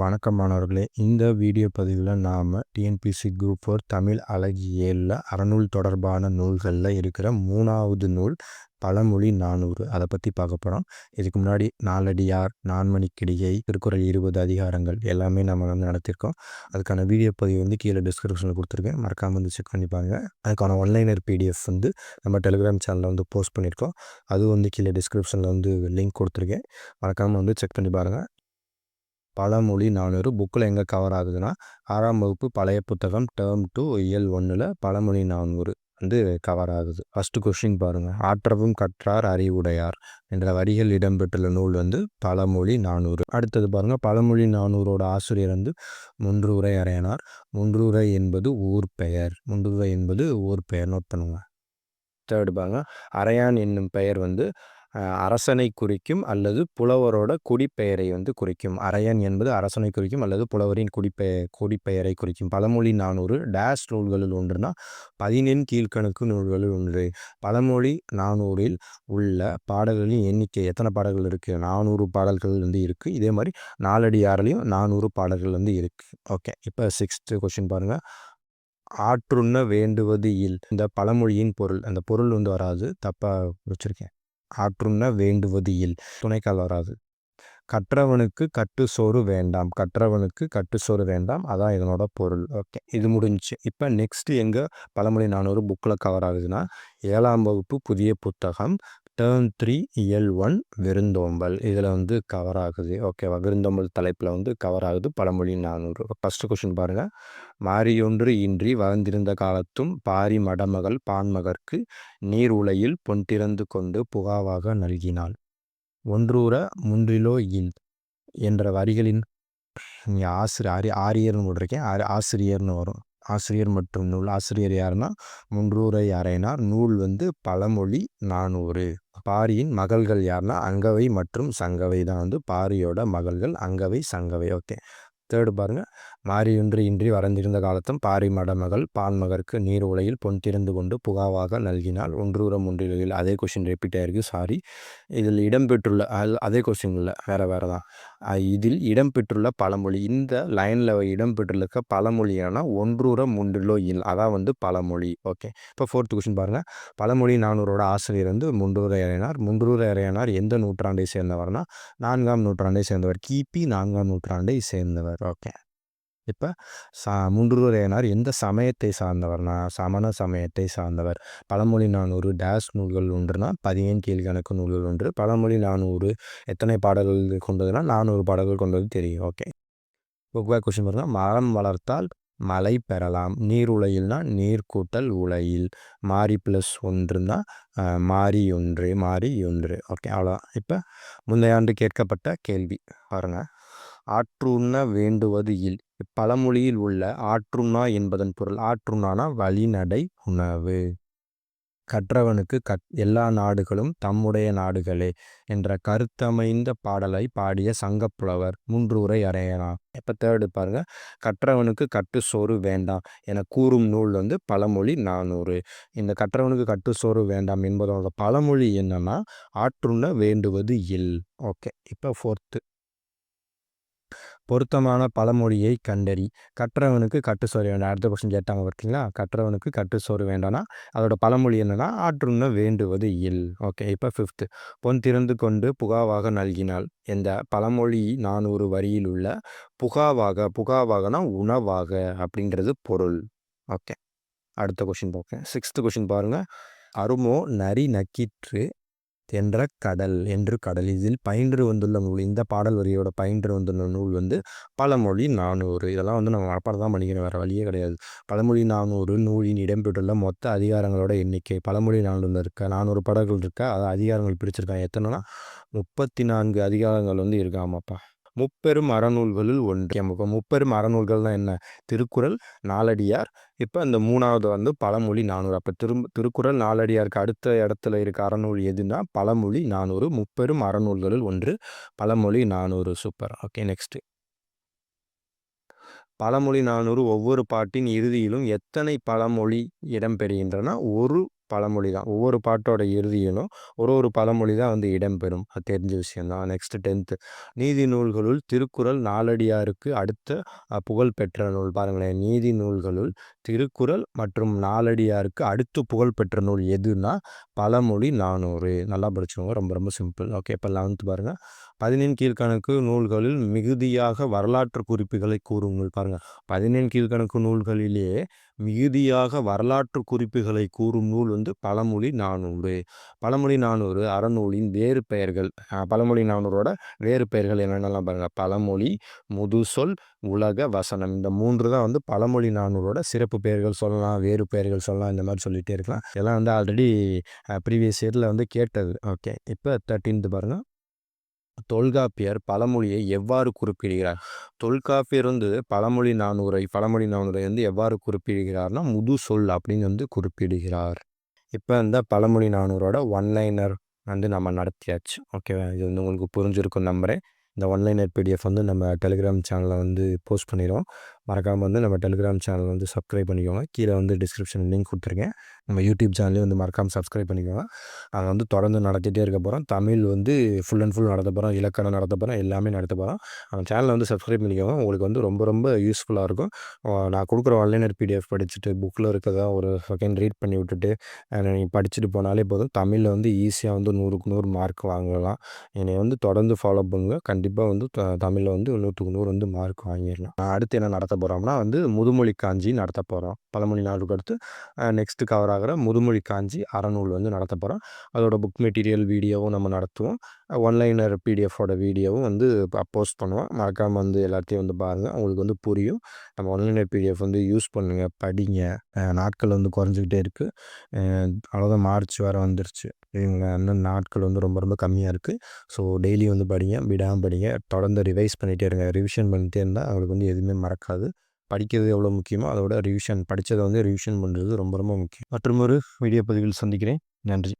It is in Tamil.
வணக்கம் மாணவர்களே இந்த வீடியோ பதிவில் நாம் டிஎன்பிசி குரூப் ஃபோர் தமிழ் அழகியலில் ஏழில் அறநூல் தொடர்பான நூல்களில் இருக்கிற மூணாவது நூல் பழமொழி நானூறு அதை பற்றி பார்க்க போகிறோம் இதுக்கு முன்னாடி நாலடியார் நான்மணிக்கிடிகை திருக்குறள் இருபது அதிகாரங்கள் எல்லாமே நம்ம வந்து நடத்தியிருக்கோம் அதுக்கான வீடியோ பதிவு வந்து கீழே டிஸ்கிரிப்ஷனில் கொடுத்துருக்கேன். மறக்காமல் வந்து செக் பண்ணி பாருங்கள் அதுக்கான ஒன்லைனர் பிடிஎஃப் வந்து நம்ம டெலிகிராம் சேனலில் வந்து போஸ்ட் பண்ணியிருக்கோம் அதுவும் வந்து கீழே டிஸ்கிரிப்ஷனில் வந்து லிங்க் கொடுத்துருக்கேன். மறக்காமல் வந்து செக் பண்ணி பாருங்கள் பழமொழி நானூறு புக்கில் எங்கே கவர் ஆகுதுன்னா ஆறாம் வகுப்பு பழைய புத்தகம் டேர்ம் டூ இயல் ஒன்றில் பழமொழி நானூறு வந்து கவர் ஆகுது. ஃபஸ்ட்டு கொஷின் பாருங்கள் ஆற்றவும் கற்றார் அறிவுடையார் என்ற வரிகள் இடம்பெற்றுள்ள நூல் வந்து பழமொழி நானூறு. அடுத்தது பாருங்கள் பழமொழி நானூறோட ஆசிரியர் வந்து முன்றுரை அறையனார். முன்றுரை என்பது ஊர் பெயர். முன்றுரை என்பது ஊர் பெயர் நோட் பண்ணுங்கள் தேர்டு பாருங்கள் அரையான் என்னும் பெயர் வந்து அரசனை குறிக்கும் அல்லது புலவரோட குடிப்பெயரை வந்து குறிக்கும். அரையன் என்பது அரசனை குறிக்கும் அல்லது புலவரின் குடிப்பெய குடிப்பெயரை குறிக்கும். பழமொழி நானூறு டேஷ் நூல்களில் ஒன்றுனா பதினெண் கீழ்கணக்கு நூல்களில் ஒன்று. பழமொழி நானூறில் உள்ள பாடல்களின் எண்ணிக்கை எத்தனை பாடல்கள் இருக்குது நானூறு பாடல்கள் வந்து இருக்குது இதே மாதிரி நாலடியாரிலையும் நானூறு பாடல்கள் வந்து இருக்குது ஓகே. இப்போ சிக்ஸ்த்து கொஷின் பாருங்கள் ஆற்றுண்ண வேண்டுவது இல். இந்த பழமொழியின் பொருள். அந்த பொருள் வந்து வராது. தப்பாக வச்சுருக்கேன். ஆற்றுண்ண வேண்டுவது இல். துணைக்கால் வராது கற்றவனுக்கு கட்டு சோறு வேண்டாம். கற்றவனுக்கு கட்டு சோறு வேண்டாம். அதான் இதனோட பொருள். ஓகே. இது முடிஞ்சிச்சு இப்போ நெக்ஸ்ட் எங்கே பழமொழி நானூறு புக்கில் கவர் ஆகுதுன்னா ஏழாம் வகுப்பு புதிய புத்தகம் டேர்ன் த்ரீ இயல் ஒன் விருந்தோம்பல். இதில் வந்து கவர் ஆகுது. ஓகேவா விருந்தோம்பல் தலைப்பில் வந்து கவர் ஆகுது. பழமொழி நானூறு. ஃபஸ்ட்டு கொஷின் பாருங்கள் மாரியொன்று இன்றி வளர்ந்திருந்த காலத்தும் பாரி மடமகள் பான்மகற்கு நீர் உலையில் பொன் திறந்து கொண்டு புகாவாக நல்கினாள். ஒன்றூர முன்றிலோ இல் என்ற வரிகளின் ஆசிரியர் ஆரி ஆரியர்னு போட்டிருக்கேன். ஆசிரியர்னு வரும். ஆசிரியர் மற்றும் நூல் ஆசிரியர் யாருன்னா முன்றூரை அறையினார். நூல் வந்து பழமொழி நானூறு. பாரியின் மகள்கள் யாருன்னா அங்கவை மற்றும் சங்கவை தான் வந்து பாரியோட மகள்கள் அங்கவை சங்கவை. ஓகே. தேர்டு பாருங்கள் மாறியொன்று இன்றி வறந்திருந்த காலத்தும் பாரி மடமகள் பான்மகருக்கு நீர் உலையில் பொன் திறந்து கொண்டு புகாவாக நல்கினால் ஒன்றூரம் ஒன்றில் அதே கொஷின் ரிப்பீட் ஆயிருக்கு. சாரி இதில் இடம்பெற்றுள்ள அதே கொஷின் இல்லை. வேறு வேறு தான் இதில் இடம்பெற்றுள்ள பழமொழி. இந்த லைனில் இடம்பெற்றுள்ள பழமொழியான ஒன்றூரம் முன்றிலோ இல் அதான் வந்து பழமொழி. ஓகே. இப்போ ஃபோர்த் கொஷின் பாருங்கள் பழமொழி நானூரோட ஆசிரியர் வந்து முன்றூர இறையனார் முன்றூர இறையனார் எந்த நூற்றாண்டை சேர்ந்தவர்னா நான்காம் நூற்றாண்டை சேர்ந்தவர். கிபி நான்காம் நூற்றாண்டை சேர்ந்தவர். ஓகே. இப்போ சா முன்றுரையனார் எந்த சமயத்தை சார்ந்தவர்னா சமண சமயத்தை சார்ந்தவர். பழமொழி நானூறு டேஸ் நூல்கள் ஒன்றுனா பதினேழு கீழ்கணக்கு நூல்கள் ஒன்று. பழமொழி நானூறு எத்தனை பாடல்கள் கொண்டதுன்னா நானூறு பாடல்கள் கொண்டது தெரியும். ஓகே. ஒவ்வொரு கொஸ்டின் பாருங்கள் மரம் வளர்த்தால் மழை பெறலாம். நீர் உலையில்னா நீர் கூட்டல் உலையில். மாறி ப்ளஸ் ஒன்றுனா மாறி ஒன்று மாறி ஒன்று. ஓகே. அவ்வளோதான் இப்போ முந்தைய ஆண்டு கேட்கப்பட்ட கேள்வி பாருங்கள் ஆற்றுண்ண வேண்டுவது இல். இப்பழமொழியில் உள்ள ஆற்றுண்ணா என்பதன் பொருள். ஆற்றுண்ணானா வழிநடை உணவு. கற்றவனுக்கு கட் எல்லா நாடுகளும் தம்முடைய நாடுகளே என்ற கருத்தமைந்த பாடலை பாடிய சங்கப்புலவர் மூன்றுரை அறையனா இப்போ தேர்டு பாருங்க. கற்றவனுக்கு கட்டு சோறு வேண்டாம் என கூறும் நூல் வந்து பழமொழி நானூறு. இந்த கற்றவனுக்கு கட்டு சோறு வேண்டாம் என்பதோட பழமொழி என்னன்னா ஆற்றுண்ண வேண்டுவது இல். ஓகே. இப்போ ஃபோர்த்து பொருத்தமான பழமொழியை கண்டறி கற்றவனுக்கு கட்டு சோறு வேண்டாம். அடுத்த கொஸ்டின் கேட்டாங்க பார்த்தீங்களா கற்றவனுக்கு கட்டு சோறு வேண்டாம்னா அதோட பழமொழி என்னன்னா ஆற்றுன்னு வேண்டுவது இல் ஓகே இப்போ ஃபிஃப்த்து பொன் திறந்து கொண்டு புகாவாக நல்கினாள் இந்த பழமொழி நானூறு வரியில் உள்ள புகாவாக புகாவாகனா உணவாக அப்படின்றது பொருள். ஓகே அடுத்த கொஷின் பார்க்க சிக்ஸ்த்து கொஷின் பாருங்கள் அருமோ நரி நக்கிற்று என்ற கடல் என்று கடல். இதில் பயின்று வந்துள்ள நூல் இந்த பாடல் வரியோட பயின்று வந்துள்ள நூல் வந்து பழமொழி நானூறு. இதெல்லாம் வந்து நம்ம மனப்பாடம் தான் பண்ணிக்கிறோம் வேறு வழியே கிடையாது. பழமொழி நானூறு நூலின் இடம்பெற்றுள்ள மொத்த அதிகாரங்களோட எண்ணிக்கை. பழமொழி நானூறு இருக்க நானூறு பாடல்கள் இருக்க? அது அதிகாரங்கள் பிரிச்சிருக்காங்க. எத்தனைனா முப்பத்தி நான்கு அதிகாரங்கள் வந்து இருக்காமாப்பா. முப்பெரும் அறநூல்களில் ஒன்று. இப்போ முப்பெரும் அறநூல்கள்னால் என்ன? திருக்குறள் நாலடியார். இப்போ இந்த மூணாவது வந்து பழமொழி நானூறு. அப்போ திரும்ப திருக்குறள் நாலடியாருக்கு அடுத்த இடத்துல இருக்க அறநூல் எதுனா பழமொழி நானூறு. முப்பெரும் அறநூல்களில் ஒன்று. பழமொழி நானூறு. சூப்பர். ஓகே நெக்ஸ்ட்டு பழமொழி நானூறு ஒவ்வொரு பாட்டின் இறுதியிலும் எத்தனை பழமொழி இடம்பெறுகின்றன? ஒரு பழமொழி தான். ஒவ்வொரு பாட்டோட இறுதியிலும் ஒரு ஒரு பழமொழி தான் வந்து இடம்பெறும். அது தெரிஞ்ச விஷயந்தான் நெக்ஸ்ட்டு டென்த்து நீதி நூல்களுள் திருக்குறள் நாலடியாருக்கு அடுத்த புகழ் பெற்ற நூல். பாருங்களேன். நீதி நூல்களுள் திருக்குறள் மற்றும் நாலடியாருக்கு அடுத்து புகழ் பெற்ற நூல் எதுனா பழமொழி நானூறு. நல்லா படிச்சவங்க ரொம்ப ரொம்ப சிம்பிள் ஓகே இப்போ லெவன்த்து பாருங்கள் பதினெண் கீழ்கணக்கு நூல்களில் மிகுதியாக வரலாற்று குறிப்புகளை கூறும் நூல் பாருங்கள் பதினெண் கீழ்கணக்கு நூல்களிலேயே மிகுதியாக வரலாற்று குறிப்புகளை கூறும் நூல் வந்து பழமொழி நானூறு. பழமொழி நானூறு அறநூலின் வேறு பெயர்கள். பழமொழி நானூறோட வேறு பெயர்கள் என்னென்னலாம் பாருங்கள் பழமொழி முதுசொல் உலக வசனம். இந்த மூன்று தான் வந்து பழமொழி நானூரோட சிறப்பு பெயர்கள் சொல்லலாம் வேறு பெயர்கள் சொல்லலாம் இந்த மாதிரி சொல்லிகிட்டே இருக்கலாம். எல்லாம் வந்து ஆல்ரெடி ப்ரீவியஸ் இயரில் வந்து கேட்டது. ஓகே இப்போ தேர்ட்டீன்த்து பாருங்கள் தொல்காப்பியர் பழமொழியை எவ்வாறு குறிப்பிடுகிறார்? தொல்காப்பியர் வந்து பழமொழி நானூரை பழமொழி நானூரை வந்து எவ்வாறு குறிப்பிடுகிறார்னா முது சொல் அப்படின்னு வந்து குறிப்பிடுகிறார். இப்போ இந்த பழமொழி நானூரோட ஒன்லைனர் வந்து நம்ம நடத்தியாச்சு. ஓகேவா இது வந்து உங்களுக்கு புரிஞ்சிருக்கும் நம்புகிறேன் இந்த ஒன்லைனர் பிடிஎஃப் வந்து நம்ம டெலிகிராம் சேனலில் வந்து போஸ்ட் பண்ணிடுவோம் மறக்காமல் வந்து நம்ம டெலிகிராம் சேனல் வந்து சப்ஸ்கிரைப் பண்ணிக்கோங்க. கீழே வந்து டிஸ்கிரிப்ஷன் லிங்க் கொடுத்துருக்கேன். நம்ம யூடியூப் சேனலையும் வந்து மறக்காமல் சப்ஸ்கிரைப் பண்ணிக்கோங்க. அதை வந்து தொடர்ந்து நடத்திட்டே இருக்க போகிறோம் தமிழ் வந்து ஃபுல் அண்ட் ஃபுல் நடத்த போகிறோம் இலக்கணம் நடத்த போகிறோம் எல்லாமே நடத்த போகிறோம் அந்த சேனலை வந்து சப்ஸ்கிரைப் பண்ணிக்கோங்க. உங்களுக்கு வந்து ரொம்ப ரொம்ப யூஸ்ஃபுல்லாக இருக்கும். நான் கொடுக்குற ஆன்லைனர் பிடிஎஃப் படிச்சுட்டு புக்கில் இருக்கிறதா ஒரு செகண்ட் ரீட் பண்ணி விட்டுட்டு நீங்கள் படிச்சுட்டு போனாலே போதும். தமிழில் வந்து ஈஸியாக வந்து நூறுக்கு நூறு மார்க் வாங்கலாம். என்னை வந்து தொடர்ந்து ஃபாலோ பண்ணுங்கள் கண்டிப்பாக வந்து தமிழில் வந்து நூற்றுக்கு நூறு வந்து மார்க் வாங்கிடலாம். நான் அடுத்து என்ன நடத்த போகிறோம்னா வந்து முதுமொழி காஞ்சி நடத்த போகிறோம் பழமொழி நாளுக்கு அடுத்து நெக்ஸ்ட்டு கவர் ஆகிற முதுமொழி காஞ்சி அறநூல் வந்து நடத்த போகிறோம் அதோட புக் மெட்டீரியல் வீடியோவும் நம்ம நடத்துவோம். ஒன்லைனர் பிடிஎஃபோட வீடியோவும் வந்து போஸ்ட் பண்ணுவோம். மறக்காமல் வந்து எல்லாத்தையும் வந்து பாருங்கள் உங்களுக்கு வந்து புரியும். நம்ம ஒன்லைனர் பிடிஎஃப் வந்து யூஸ் பண்ணுங்கள் படிங்க. நாட்கள் வந்து குறைஞ்சிக்கிட்டே இருக்குது அவ்வளோதான் மார்ச் வேறு வந்துருச்சு. இவங்க இன்னும் நாட்கள் வந்து ரொம்ப ரொம்ப கம்மியாக இருக்குது ஸோ டெய்லி வந்து படிங்க விடாமல் படிங்க. தொடர்ந்து ரிவைஸ் பண்ணிகிட்டே இருங்க. ரிவிஷன் பண்ணிகிட்டே இருந்தால் அவங்களுக்கு வந்து எதுவுமே மறக்காது. படிக்கிறது எவ்வளோ முக்கியமோ அதோட ரிவிஷன் படித்ததை வந்து ரிவிஷன் பண்ணுறது ரொம்ப ரொம்ப முக்கியம். மற்றும் ஒரு வீடியோ பதிவில் சந்திக்கிறேன். நன்றி.